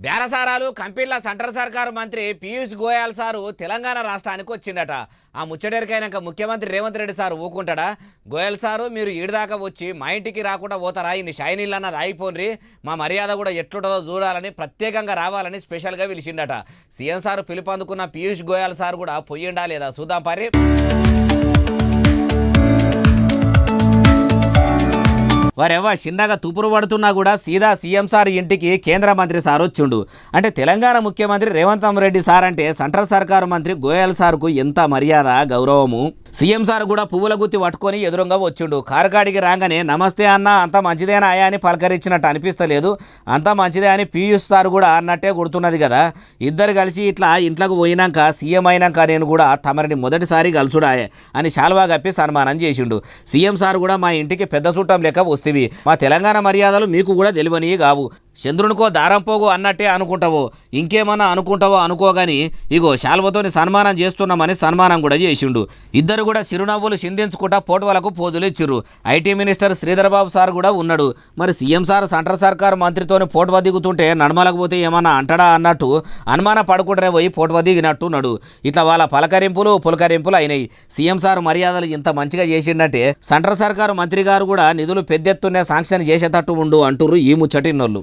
బేరసారాలు కంపెనీల సెంట్రల్ సర్కారు మంత్రి పీయూష్ గోయల్ సారు తెలంగాణ రాష్ట్రానికి వచ్చిండట ఆ ముచ్చటరికైనాక ముఖ్యమంత్రి రేవంత్ రెడ్డి సార్ ఊకుంటాడా? గోయల్ సారు మీరు ఈడిదాకా వచ్చి మా ఇంటికి రాకుండా పోతారా? ఇన్ని షైనీళ్ళు అన్నది అయిపోన్రి మా మర్యాద కూడా ఎట్లుంటుందో చూడాలని ప్రత్యేకంగా రావాలని స్పెషల్గా పిలిచిండట సీఎం సార్ పిలుపు అందుకున్న పీయూష్ గోయల్ సార్ కూడా పొయ్యిండా లేదా? చూద్దాం పరి వారెవ చిన్నగా తుపురు పడుతున్నా కూడా సీదా సీఎం సార్ ఇంటికి కేంద్ర మంత్రి సార్ వచ్చిండు. అంటే తెలంగాణ ముఖ్యమంత్రి రేవంత్ రెడ్డి సార్ అంటే సెంట్రల్ సర్కారు మంత్రి గోయల్ సార్కు ఎంత మర్యాద గౌరవము? సీఎం సార్ కూడా పువ్వుల గుత్తి పట్టుకొని ఎదురుగా వచ్చిండు. కారుకాడికి రాగానే నమస్తే అన్న అంత మంచిదేనా ఆయా అని పలకరించినట్టు అనిపిస్తలేదు. అంత మంచిదే అని పీయూష్ సార్ కూడా అన్నట్టే గుర్తున్నది కదా. ఇద్దరు కలిసి ఇట్లా ఇంట్లోకి పోయినాక సీఎం అయినాక నేను కూడా తమరిని మొదటిసారి కలుసుడాయే అని శాల్వా కప్పి సన్మానం చేసిండు. సీఎం సార్ కూడా మా ఇంటికి పెద్ద చూడటం లెక్క వస్తేవి. మా తెలంగాణ మర్యాదలు మీకు కూడా తెలివని కావు. చంద్రునికో దారం పోగు అన్నట్టే అనుకుంటావు. ఇంకేమన్నా అనుకుంటావో అనుకోగాని ఇగో శాల్వతోని సన్మానం చేస్తున్నామని సన్మానం కూడా చేసిండు. ఇద్దరు కూడా చిరునవ్వులు చిందించుకుంటా పోటువలకు పోజులు ఇచ్చిర్రు. IT minister Sridhar Babu sir కూడా ఉన్నాడు. మరి సీఎం సార్ సెంట్రల్ సర్కార్ మంత్రితోని పోటువ దిగుతుంటే నడమలకపోతే ఏమన్నా అంటడా అన్నట్టు అనుమాన పడకుండా పోయి పోటువ దిగినట్టు ఉన్నాడు. ఇట్లా వాళ్ళ పలకరింపులు పులకరింపులు అయినాయి. సీఎం సార్ మర్యాదలు ఇంత మంచిగా చేసిండంటే సెంట్రల్ సర్కారు మంత్రి గారు కూడా నిధులు పెద్దెత్తునే శాంక్షన్ చేసేటట్టు ఉండు అంటుర్రు ఈ ముచ్చటిన్నోళ్ళు.